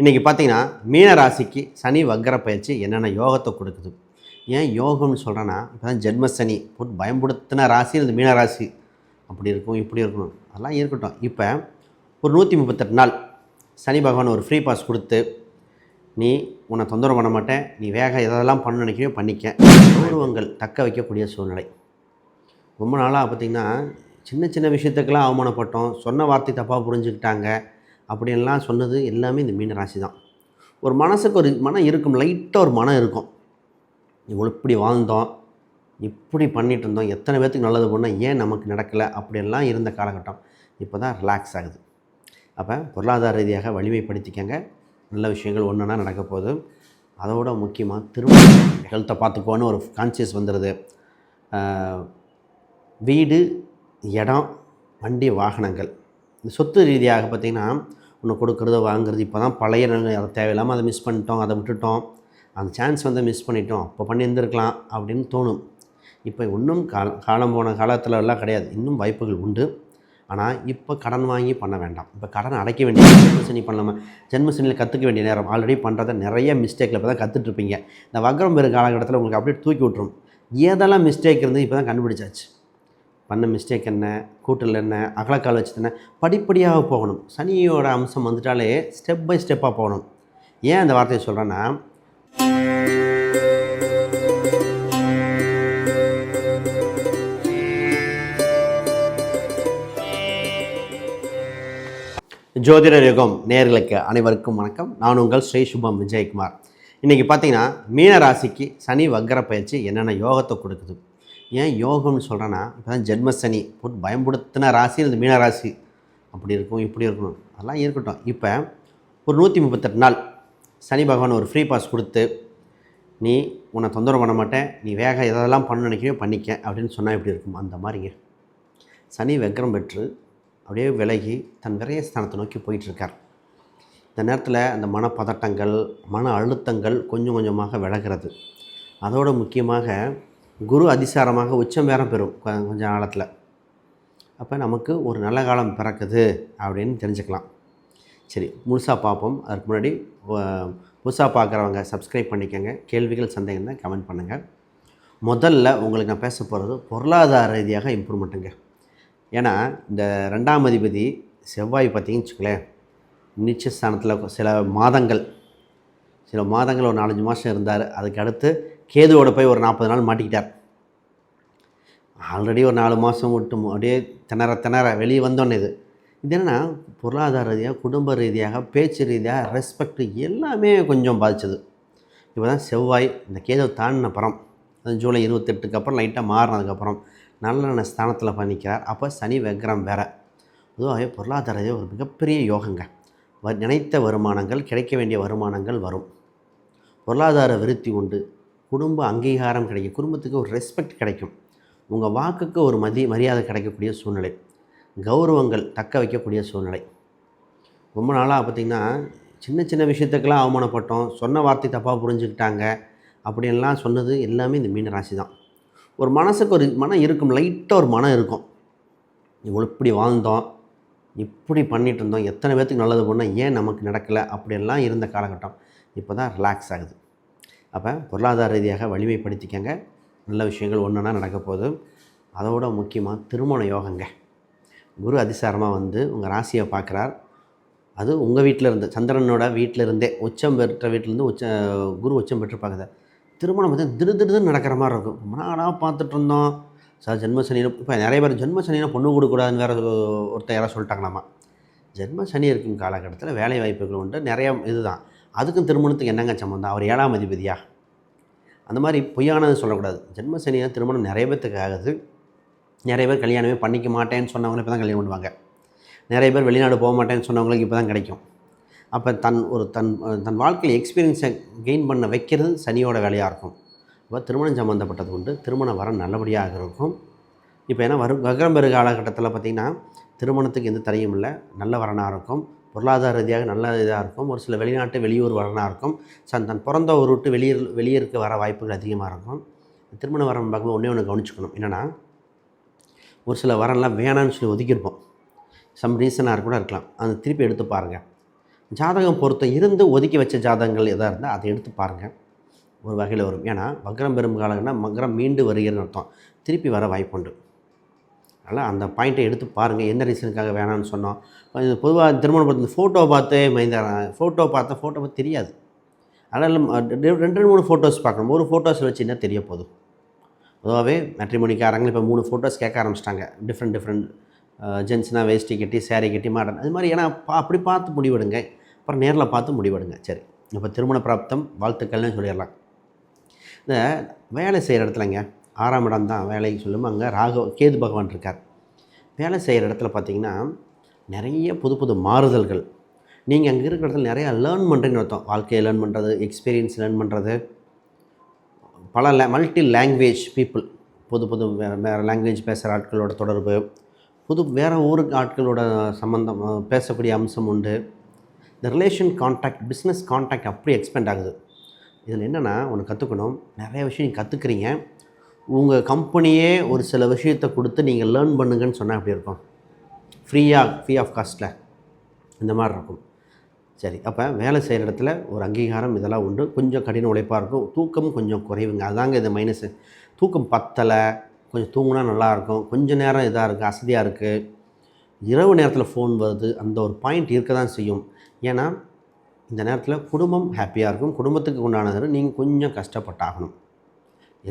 இன்றைக்கி பார்த்தீங்கன்னா மீன ராசிக்கு சனி வக்கர பயிற்சி என்னென்ன யோகத்தை கொடுக்குது? ஏன் யோகம்னு சொல்கிறேன்னா இப்போ தான் ஜென்ம சனி போட்டு பயன்படுத்தின ராசி இந்த மீன ராசி அப்படி இருக்கும் இப்படி இருக்கணும். அதெல்லாம் இருக்கட்டும். இப்போ ஒரு நூற்றி முப்பத்தெட்டு நாள் சனி பகவான் ஒரு ஃப்ரீ பாஸ் கொடுத்து நீ உன்னை தொந்தரவு பண்ண மாட்டேன். நீ வேக எதெல்லாம் பண்ண நினைக்கிறோ பண்ணிக்க. கௌரவங்கள் தக்க வைக்கக்கூடிய சூழ்நிலை. ரொம்ப நாளாக பார்த்திங்கன்னா சின்ன சின்ன விஷயத்துக்கெல்லாம் அவமானப்பட்டோம். சொன்ன வார்த்தை தப்பாக புரிஞ்சுக்கிட்டாங்க. அப்படின்லாம் சொன்னது எல்லாமே இந்த மீன ராசி தான் ஒரு மனசுக்கு ஒரு மனம் இருக்கும் லைட்டாக ஒரு மனம் இருக்கும். இவ்வளோ இப்படி வாழ்ந்தோம் இப்படி பண்ணிகிட்டு இருந்தோம் எத்தனை பேர்த்துக்கு நல்லது பண்ணால் ஏன் நமக்கு நடக்கலை? அப்படியெல்லாம் இருந்த காலகட்டம் இப்போ தான் ரிலாக்ஸ் ஆகுது. அப்போ பொருளாதார ரீதியாக வலிமைப்படுத்திக்கங்க. நல்ல விஷயங்கள் ஒன்றுனா நடக்க போகுது. அதோட முக்கியமாக திரும்ப ஹெல்த்தை பார்த்துக்கோன்னு ஒரு கான்சியஸ் வந்துடுது வீடு இடம் வண்டி வாகனங்கள். இந்த சொத்து ரீதியாக பார்த்திங்கன்னா ஒன்று கொடுக்குறது வாங்குறது இப்போ தான் பழைய நிலை அதை தேவையில்லாமல் அதை மிஸ் பண்ணிட்டோம் அதை விட்டுட்டோம். அந்த சான்ஸ் வந்து மிஸ் பண்ணிட்டோம். அப்போ பண்ணியிருந்திருக்கலாம் அப்படின்னு தோணும். இப்போ இன்னும் கால காலம் போன காலத்தில் எல்லாம் கிடையாது. இன்னும் வாய்ப்புகள் உண்டு. ஆனால் இப்போ கடன் வாங்கி பண்ண வேண்டாம். இப்போ கடன் அடைக்க வேண்டிய ஜென்மசனி பண்ணலாமல் ஜென்மசனியில் கற்றுக்க வேண்டிய நேரம். ஆல்ரெடி பண்ணுறத நிறைய மிஸ்டேக்கில் இப்போ தான் கற்றுட்ருப்பீங்க இந்த வக்ரம் பெரு காலகட்டத்தில் உங்களுக்கு அப்படியே தூக்கி விட்டுரும். ஏதெல்லாம் மிஸ்டேக் இருந்து இப்போ தான் கண்டுபிடிச்சாச்சு. பண்ண மிஸ்டேக் என்ன கூட்டல் என்ன அகலக்கால் வச்சது என்ன படிப்படியாக போகணும். சனியோட அம்சம் வந்துட்டாலே ஸ்டெப் பை ஸ்டெப்பாக போகணும். ஏன் அந்த வார்த்தையை சொல்கிறேன்னா ஜோதிடர் யுகம் நேர்களுக்கு அனைவருக்கும் வணக்கம். நான் உங்கள் ஸ்ரீ சுபம் விஜயகுமார். இன்றைக்கி பார்த்தீங்கன்னா மீன ராசிக்கு சனி வக்கர பயிற்சி என்னென்ன யோகத்தை கொடுக்குது? ஏன் யோகம்னு சொல்கிறேன்னா இப்போ தான் ஜென்ம சனி போட்டு பயன்படுத்தின ராசி இந்த மீன ராசி அப்படி இருக்கும் இப்படி இருக்கணும். அதெல்லாம் இருக்கட்டும். இப்போ ஒரு நூற்றி முப்பத்தெட்டு நாள் சனி பகவான் ஒரு ஃப்ரீ பாஸ் கொடுத்து நீ உன்னை தொந்தரவு பண்ண மாட்டேன். நீ வேக எதெல்லாம் பண்ண நினைக்கிறியோ பண்ணிக்க அப்படின்னு சொன்னால் எப்படி இருக்கும்? அந்த மாதிரிங்க சனி வெக்கரம் பெற்று அப்படியே விலகி தன் விரயஸ்தானத்தை நோக்கி போயிட்டுருக்கார். இந்த நேரத்தில் அந்த மனப்பதட்டங்கள் மன அழுத்தங்கள் கொஞ்சம் கொஞ்சமாக விலகிறது. அதோடு முக்கியமாக குரு அதிசாரமாக உச்சம் வேறம் பெறும் கொஞ்ச காலத்தில் அப்போ நமக்கு ஒரு நல்ல காலம் பிறக்குது அப்படின்னு தெரிஞ்சுக்கலாம். சரி முழுசாக பார்ப்போம். அதுக்கு முன்னாடி புதுசாக பார்க்குறவங்க சப்ஸ்கிரைப் பண்ணிக்கோங்க. கேள்விகள் சந்தேகம் தான் கமெண்ட் பண்ணுங்கள் முதல்ல உங்களுக்கு நான் பேச போகிறது பொருளாதார ரீதியாக இம்ப்ரூவ்மெண்ட்டுங்க. ஏன்னா இந்த ரெண்டாம் அதிபதி செவ்வாய் பார்த்தீங்கன்னு வச்சுக்கலேன் நிச்சயஸ்தானத்தில் சில மாதங்கள் சில மாதங்கள் ஒரு நாலஞ்சு மாதம் இருந்தார். அதுக்கு அடுத்து கேதுவோட போய் ஒரு நாற்பது நாள் மாட்டிக்கிட்டார். ஆல்ரெடி ஒரு நாலு மாதம் விட்டு அப்படியே திணற திணற வெளியே வந்தோன்னே இது. இது என்னென்னா பொருளாதார ரீதியாக குடும்ப ரீதியாக பேச்சு ரீதியாக ரெஸ்பெக்ட் எல்லாமே கொஞ்சம் பாதித்தது இப்போ தான் செவ்வாய் இந்த கேதுவை தாண்டின அப்புறம் அது ஜூலை இருபத்தெட்டுக்கு அப்புறம் லைட்டாக மாறினதுக்கப்புறம் நல்ல நல்ல ஸ்தானத்தில் பண்ணிக்கிறார் அப்போ சனி வெக்ரம் வேற. பொதுவாகவே பொருளாதார ஒரு மிகப்பெரிய யோகங்க. வ நினைத்த வருமானங்கள் கிடைக்க வேண்டிய வருமானங்கள் வரும். பொருளாதார விருத்தி உண்டு. குடும்ப அங்கீகாரம் கிடைக்கும். குடும்பத்துக்கு ஒரு ரெஸ்பெக்ட் கிடைக்கும். உங்கள் வாக்குக்கு ஒரு மதி மரியாதை கிடைக்கக்கூடிய சூழ்நிலை. கௌரவங்கள் தக்க வைக்கக்கூடிய சூழ்நிலை. ரொம்ப நாளாக பார்த்திங்கன்னா சின்ன சின்ன விஷயத்துக்கெல்லாம் அவமானப்பட்டோம். சொன்ன வார்த்தை தப்பாக புரிஞ்சுக்கிட்டாங்க. அப்படின்லாம் சொன்னது எல்லாமே இந்த மீன ராசி தான். ஒரு மனசுக்கு ஒரு மனம் இருக்கும். லைட்டாக ஒரு மனம் இருக்கும். இவ்வளோ இப்படி வாழ்ந்தோம். இப்படி பண்ணிகிட்டு இருந்தோம். எத்தனை பேர்த்துக்கு நல்லது பண்ணால் ஏன் நமக்கு நடக்கலை? அப்படின்லாம் இருந்த காலகட்டம். இப்போ தான் ரிலாக்ஸ் ஆகுது. அப்போ பொருளாதார ரீதியாக வலிமைப்படுத்திக்கங்க. நல்ல விஷயங்கள் ஒன்றுனா நடக்க போதும் அதோட முக்கியமாக திருமண யோகங்க. குரு அதிசாரமாக வந்து உங்கள் ராசியை பார்க்குறார். அது உங்கள் வீட்டில் இருந்து சந்திரனோட வீட்டில் இருந்தே உச்சம் பெற்ற வீட்டிலேருந்து உச்ச குரு உச்சம் பெற்று பார்க்குது திருமணம் வந்து திடு திடுன்னு நடக்கிற மாதிரி இருக்கும். ரொம்ப நாளாக பார்த்துட்டு இருந்தோம். சார் ஜென்மசனியில் இப்போ நிறைய பேர் ஜென்மசனியில் பொண்ணு கொடுக்கூடாதுன்னு வேறு ஒருத்தர் யாராவது சொல்லிட்டாங்களாமா. ஜென்ம சனி இருக்கும் காலகட்டத்தில் வேலை வாய்ப்புகள் உண்டு. நிறைய இதுதான். அதுக்கும் திருமணத்துக்கு என்னங்க சம்மந்தம்? அவர் ஏழாம் அதிபதியா? அந்த மாதிரி பொய்யானது சொல்லக்கூடாது. ஜென்மசனியாக திருமணம் நிறைய பேர்த்துக்கு ஆகுது. நிறைய பேர் கல்யாணமே பண்ணிக்க மாட்டேன்னு சொன்னவங்களை இப்போ தான் கல்யாணம் பண்ணுவாங்க. நிறைய பேர் வெளிநாடு போக மாட்டேன்னு சொன்னவங்களுக்கு இப்போ தான் கிடைக்கும். அப்போ தன் ஒரு தன் தன் வாழ்க்கையில் எக்ஸ்பீரியன்ஸை கெயின் பண்ண வைக்கிறது சனியோட வேலையாக இருக்கும். அப்போ திருமணம் சம்மந்தப்பட்டது உண்டு. திருமணம் வர நல்லபடியாக இருக்கும். இப்போ ஏன்னா வரும் வக்ரம் காலகட்டத்தில் பார்த்திங்கன்னா திருமணத்துக்கு எந்த தடையும் இல்லை. நல்ல வரனாக இருக்கும். பொருளாதார ரீதியாக நல்ல இதாக இருக்கும். ஒரு சில வெளிநாட்டு வெளியூர் வரனாக இருக்கும். சன் தன் பிறந்த ஒரு விட்டு வெளியூர் இருக்க வர வாய்ப்புகள் அதிகமாக இருக்கும். திருமண வரம் பார்க்கும்போது ஒன்றே ஒன்று கவனிச்சுக்கணும். என்னென்னா ஒரு சில வரன்லாம் வேணான்னு சொல்லி ஒதுக்கியிருப்போம். சம் ரீசனாக கூட இருக்கலாம். அந்த திருப்பி எடுத்து பாருங்கள் ஜாதகம் பொறுத்த இருந்து ஒதுக்கி வச்ச ஜாதகங்கள் எதாக இருந்தால் அதை எடுத்து பாருங்கள் ஒரு வகையில் வரும். ஏன்னா வக்ரம் பெரும் காலம்னா மகரம் மீண்டு வருகிறன்னு அர்த்தம். திருப்பி வர வாய்ப்புண்டு. அதனால் அந்த பாயிண்ட்டை எடுத்து பாருங்கள் எந்த ரீசனுக்காக வேணாம்னு சொன்னோம். இது பொதுவாக திருமணம் பார்த்து ஃபோட்டோ பார்த்து மைந்தாரன் ஃபோட்டோ பார்த்தா ஃபோட்டோ பார்த்து தெரியாது. அதனால் ரெண்டு ரெண்டு மூணு ஃபோட்டோஸ் பார்க்கணும். ஒரு ஃபோட்டோஸ் வச்சு என்ன தெரிய போதும் பொதுவாகவே மேட்ரிமோனிக்காரங்க இப்போ மூணு ஃபோட்டோஸ் கேட்க ஆரம்பிச்சிட்டாங்க. டிஃப்ரெண்ட் டிஃப்ரெண்ட் ஜென்ஸ்னால் வேஷ்டி கட்டி சேரீ கட்டி மாடன் அது மாதிரி ஏன்னா பா அப்படி பார்த்து முடிவெடுங்க. அப்புறம் நேரில் பார்த்து முடிவெடுங்க. சரி. இப்போ திருமண பிராப்தம் வாழ்த்துக்கள்னு சொல்லிடலாம். இந்த வேலை செய்கிற இடத்துலங்க ஆறாம் இடம் தான் வேலைக்கு சொல்லும். அங்கே ராக கேது பகவான் இருக்கார். வேலை செய்கிற இடத்துல பார்த்தீங்கன்னா நிறைய புது புது மாறுதல்கள். நீங்கள் அங்கே இருக்கிற இடத்துல நிறையா லேர்ன் பண்ணுறீங்கன்னு அர்த்தம். வாழ்க்கையை லேர்ன் பண்ணுறது எக்ஸ்பீரியன்ஸ் லேர்ன் பண்ணுறது பல லே மல்டி லாங்குவேஜ் பீப்புள் புது புது வேறு வேறு லாங்குவேஜ் பேசுகிற ஆட்களோட தொடர்பு புது வேறு ஊருக்கு ஆட்களோட சம்மந்தம் பேசக்கூடிய அம்சம் உண்டு. இந்த ரிலேஷன் கான்டாக்ட் பிஸ்னஸ் கான்டாக்ட் அப்படி எக்ஸ்பெண்ட் ஆகுது. இதில் என்னென்னா ஒன்று கற்றுக்கணும் நிறைய விஷயம் நீங்கள் கற்றுக்குறீங்க உங்கள் கம்பெனியே ஒரு சில விஷயத்தை கொடுத்து நீங்கள் லேர்ன் பண்ணுங்கன்னு சொன்னால் எப்படி இருக்கும்? ஃப்ரீயாக ஃப்ரீ ஆஃப் காஸ்ட்டில் இந்த மாதிரி இருக்கும். சரி அப்போ வேலை செய்கிற இடத்துல ஒரு அங்கீகாரம் இதெல்லாம் உண்டு. கொஞ்சம் கடின உழைப்பாக இருக்கும். தூக்கம் கொஞ்சம் குறைவுங்க. அதாங்க இது மைனஸு தூக்கம் பத்தலை. கொஞ்சம் தூங்கினா நல்லாயிருக்கும் கொஞ்சம் நேரம் இதாக இருக்குது அசதியாக இருக்குது இரவு நேரத்தில் ஃபோன் வருது. அந்த ஒரு பாயிண்ட் இருக்க தான் செய்யும். ஏன்னா இந்த நேரத்தில் குடும்பம் ஹாப்பியாக இருக்கும். குடும்பத்துக்கு உண்டானது நீங்கள் கொஞ்சம் கஷ்டப்பட்டாகணும்.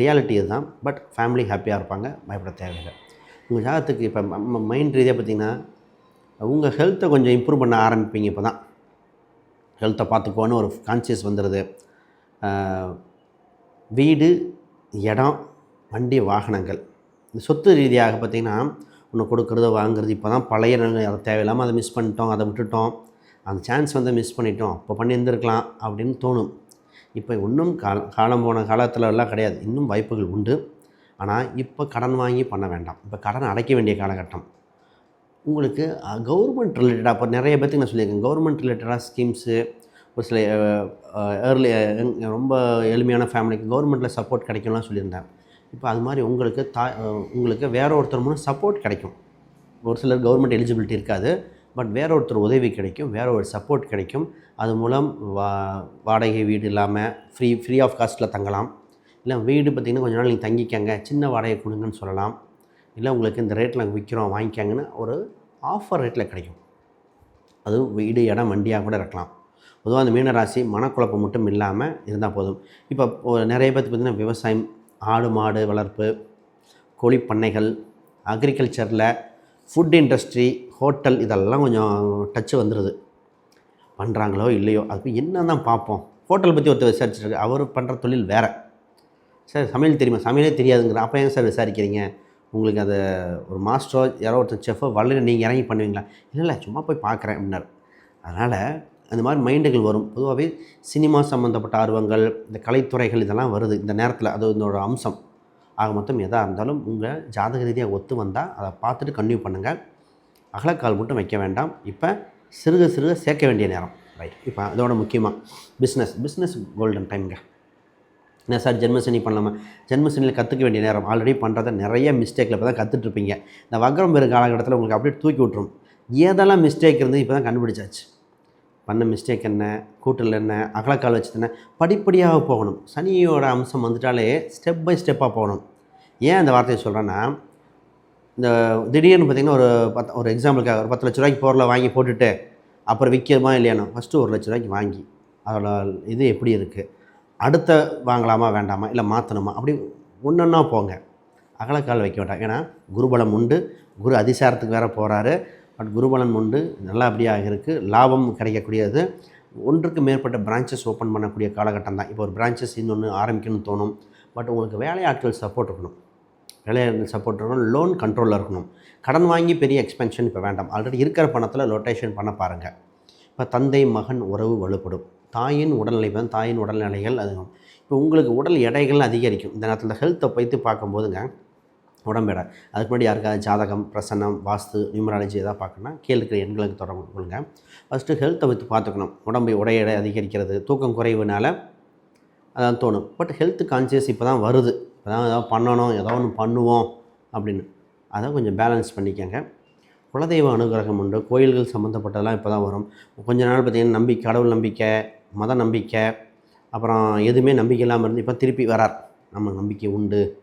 ரியாலிட்டி இதுதான். பட் ஃபேமிலி ஹாப்பியாக இருப்பாங்க பயப்பட தேவையில்லை. உங்கள் ஜாதகத்துக்கு இப்போ மைண்ட் ரீதியாக பார்த்தீங்கன்னா உங்கள் ஹெல்த்தை கொஞ்சம் இம்ப்ரூவ் பண்ண ஆரம்பிப்பீங்க இப்போ தான் ஹெல்த்தை பார்த்துக்கோன்னு ஒரு கான்சியஸ் வந்துடுது வீடு இடம் வண்டி வாகனங்கள். இந்த சொத்து ரீதியாக பார்த்திங்கன்னா ஒன்று கொடுக்குறத வாங்குறது இப்போ தான் பழைய நிலை, அது தேவையில்லாமல் அதை மிஸ் பண்ணிட்டோம் அதை விட்டுட்டோம். அந்த சான்ஸ் வந்து மிஸ் பண்ணிட்டோம். அப்போ பண்ணியிருந்திருக்கலாம் அப்படின்னு தோணும். இப்போ இன்னும் கால காலம் போன காலத்தில் எல்லாம் கிடையாது. இன்னும் வாய்ப்புகள் உண்டு. ஆனால் இப்போ கடன் வாங்கி பண்ண வேண்டாம். இப்போ கடன் அடைக்க வேண்டிய காலகட்டம். உங்களுக்கு கவர்மெண்ட் ரிலேட்டடாக இப்போ நிறைய பேர்த்துக்கு நான் சொல்லியிருக்கேன். கவர்மெண்ட் ரிலேட்டடாக ஸ்கீம்ஸு ஒரு சில ஏர்லி ரொம்ப எளிமையான ஃபேமிலிக்கு கவர்மெண்ட்டில் சப்போர்ட் கிடைக்கும்லாம் சொல்லியிருந்தேன். இப்போ அது மாதிரி உங்களுக்கு தா உங்களுக்கு வேறு ஒருத்தர் மூலம் சப்போர்ட் கிடைக்கும். ஒரு சிலர் கவர்மெண்ட் எலிஜிபிலிட்டி இருக்காது. பட் வேற ஒருத்தர் உதவி கிடைக்கும் வேற ஒரு சப்போர்ட் கிடைக்கும். அது மூலம் வா வாடகை வீடு இல்லாமல் ஃப்ரீ ஃப்ரீ ஆஃப் காஸ்ட்டில் தங்கலாம். இல்லை வீடு பார்த்திங்கன்னா கொஞ்ச நாள் நீங்கள் தங்கிக்கங்க சின்ன வாடகை கொடுங்கன்னு சொல்லலாம். இல்லை உங்களுக்கு இந்த ரேட்டில் நாங்கள் விற்கிறோம் வாங்கிக்கங்கன்னு ஒரு ஆஃபர் ரேட்டில் கிடைக்கும். அது வீடு இடம் வண்டியாக கூட இருக்கலாம். பொதுவாக அந்த மீனராசி மனக்குழப்பம் மட்டும் இல்லாமல் இருந்தால் போதும். இப்போ நிறைய பேர்த்து பார்த்திங்கன்னா விவசாயம் ஆடு மாடு வளர்ப்பு கோழி பண்ணைகள் அக்ரிகல்ச்சரில் ஃபுட் இண்டஸ்ட்ரி ஹோட்டல் இதெல்லாம் கொஞ்சம் டச்சு வந்துடுது பண்ணுறாங்களோ இல்லையோ அது என்ன தான் பார்ப்போம். ஹோட்டல் பற்றி ஒருத்தர் விசாரிச்சிருக்கு அவர் பண்ணுற தொழில் வேறு. சார் சமையல் தெரியுமா? சமையலே தெரியாதுங்கிற அப்போ ஏன் சார் விசாரிக்கிறீங்க? உங்களுக்கு அதை ஒரு மாஸ்டரோ யாரோ ஒருத்தர் செஃபோ வரல நீங்கள் இறங்கி பண்ணுவீங்களா? இல்லை இல்லை சும்மா போய் பார்க்குறேன் அப்படின்னார். அதனால் அந்த மாதிரி மைண்டுகள் வரும். பொதுவாகவே சினிமா சம்மந்தப்பட்ட ஆர்வங்கள் இந்த கலைத்துறைகள் இதெல்லாம் வருது. இந்த நேரத்தில் அது இதோட அம்சம். ஆக மொத்தம் எதாக இருந்தாலும் உங்கள் ஜாதக ரீதியாக ஒத்து வந்தால் அதை பார்த்துட்டு கன்டினியூ பண்ணுங்கள் அகலக்கால் மட்டும் வைக்க வேண்டாம். இப்போ சிறுக சிறுக சேர்க்க வேண்டிய நேரம். ரைட் இப்போ அதோட முக்கியமாக பிஸ்னஸ் பிஸ்னஸ் கோல்டன் டைம்ங்க என்ன சார் ஜென்மசனி பண்ணலாமா? ஜென்மசனியில் கற்றுக்க வேண்டிய நேரம். ஆல்ரெடி பண்ணுறத நிறைய மிஸ்டேக்கில் இப்போ தான் கற்றுட்ருப்பீங்க இந்த வக்ரம் பெரு காலகட்டத்தில் உங்களுக்கு அப்படியே தூக்கி விட்ரும் ஏதெல்லாம் மிஸ்டேக் இருந்து இப்போ தான் கண்டுபிடிச்சாச்சு. பண்ண மிஸ்டேக் என்ன? கூட்டல் என்ன? அகலக்கால் வச்சது என்ன? படிப்படியாக போகணும். சனியோட அம்சம் வந்துட்டாலே ஸ்டெப் பை ஸ்டெப்பாக போகணும். ஏன் அந்த வார்த்தையை சொல்கிறேன்னா இந்த திடீர்னு பார்த்தீங்கன்னா ஒரு பத்து ஒரு எக்ஸாம்பிளுக்காக ஒரு பத்து லட்ச ரூபாய்க்கு பொருளை வாங்கி போட்டுட்டு அப்புறம் விற்கிறமா இல்லையானோ ஃபஸ்ட்டு ஒரு லட்ச ரூபாய்க்கு வாங்கி அதோட இது எப்படி இருக்குது அடுத்த வாங்கலாமா வேண்டாமா இல்லை மாற்றணுமா அப்படி ஒன்றொன்னா போங்க. அகலக்கால் வைக்க மாட்டாங்க. ஏன்னா குருபலம் உண்டு. குரு அதிசாரத்துக்கு வேற போகிறாரு பட் குருபலன் உண்டு. நல்லபடியாக இருக்குது லாபம் கிடைக்கக்கூடியது. ஒன்றுக்கு மேற்பட்ட பிரான்ச்சஸ் ஓப்பன் பண்ணக்கூடிய காலகட்டம் தான். இப்போ ஒரு பிரான்ச்சஸ் இன்னொன்று ஆரம்பிக்கணும்னு தோணும். பட் உங்களுக்கு வேலையாட்கள் சப்போர்ட் இருக்கணும். வேலையாட்கள் சப்போர்ட் இருக்கணும் லோன் கண்ட்ரோலில் இருக்கணும். கடன் வாங்கி பெரிய எக்ஸ்பென்ஷன் இப்போ வேண்டாம். ஆல்ரெடி இருக்கிற பணத்தில் ரொட்டேஷன் பண்ண பாருங்கள் இப்போ தந்தை மகன் உறவு வலுப்படும். தாயின் உடல்நிலை தான் தாயின் உடல்நிலைகள் அது இப்போ உங்களுக்கு உடல் எடைகள் அதிகரிக்கும். இந்த நேரத்தில் ஹெல்த்தை வைத்து பார்க்கும்போதுங்க உடம்பு எடை. அதுக்கு முன்னாடி யாருக்காவது ஜாதகம் பிரசன்னம் வாஸ்து நியூமராலஜி எதாவது பார்க்கணும்னா கீழே இருக்கிற எண்களுக்கு தொடர்பு கொள்ளுங்க. ஃபஸ்ட்டு ஹெல்த்தை வைத்து பார்த்துக்கணும். உடம்பு உடை எடை அதிகரிக்கிறது தூக்கம் குறைவுனால அதான் தோணும். பட் ஹெல்த் கான்சியஸ் இப்போ தான் வருது. இப்போ ஏதாவது பண்ணணும் ஏதோ ஒன்று பண்ணுவோம் அப்படின்னு. அதை கொஞ்சம் பேலன்ஸ் பண்ணிக்கங்க. குலதெய்வ அனுகிரகம் உண்டு. கோயில்கள் சம்மந்தப்பட்டதெல்லாம் இப்போ தான் வரும். கொஞ்ச நாள் பார்த்திங்கன்னா நம்பிக்கை கடவுள் நம்பிக்கை மத நம்பிக்கை அப்புறம் எதுவுமே நம்பிக்கை இல்லாமல் இருந்து இப்போ திருப்பி வரார். நம்ம நம்பிக்கை உண்டு.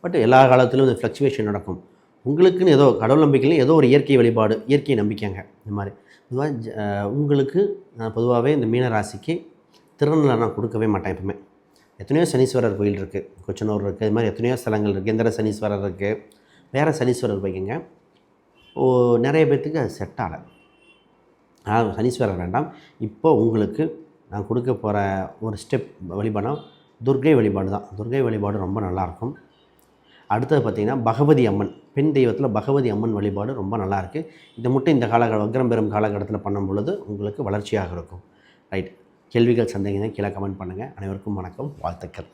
பட் எல்லா காலத்திலும் இந்த ஃப்ளக்சுவேஷன் நடக்கும். உங்களுக்குன்னு ஏதோ கடவுள் நம்பிக்கையில் ஏதோ ஒரு இயற்கை வழிபாடு இயற்கை நம்பிக்கைங்க. இந்த மாதிரி. பொதுவாக ஜ- உங்களுக்கு நான் பொதுவாகவே இந்த மீனராசிக்கு திருநெல்லை நான் கொடுக்கவே மாட்டேன் எப்பவுமே. எத்தனையோ சனீஸ்வரர் கோயில் இருக்குது கொச்சனூர் இருக்குது இது மாதிரி எத்தனையோ ஸ்தலங்கள் இருக்குது எந்திர சனீஸ்வரர் இருக்குது வேறு சனீஸ்வரர் போய்க்குங்க ஓ நிறைய பேர்த்துக்கு அது செட் ஆகலை. அதாவது சனீஸ்வரர் வேண்டாம். இப்போ உங்களுக்கு நான் கொடுக்க போகிற ஒரு ஸ்டெப் வழிபாடம் துர்க்கை வழிபாடு தான். துர்க்கை வழிபாடு ரொம்ப நல்லாயிருக்கும். அடுத்தது பார்த்திங்கன்னா பகவதி அம்மன். பெண் தெய்வத்தில் பகவதி அம்மன் வழிபாடு ரொம்ப நல்லாயிருக்கு. இதை மட்டும் இந்த கால வக்ரம் பெறும் காலகட்டத்தில் பண்ணும் பொழுது உங்களுக்கு வளர்ச்சியாக இருக்கும். ரைட் கேள்விகள் சந்தேகங்கள் கீழே கமெண்ட் பண்ணுங்கள் அனைவருக்கும் வணக்கம். வாழ்த்துக்கள்.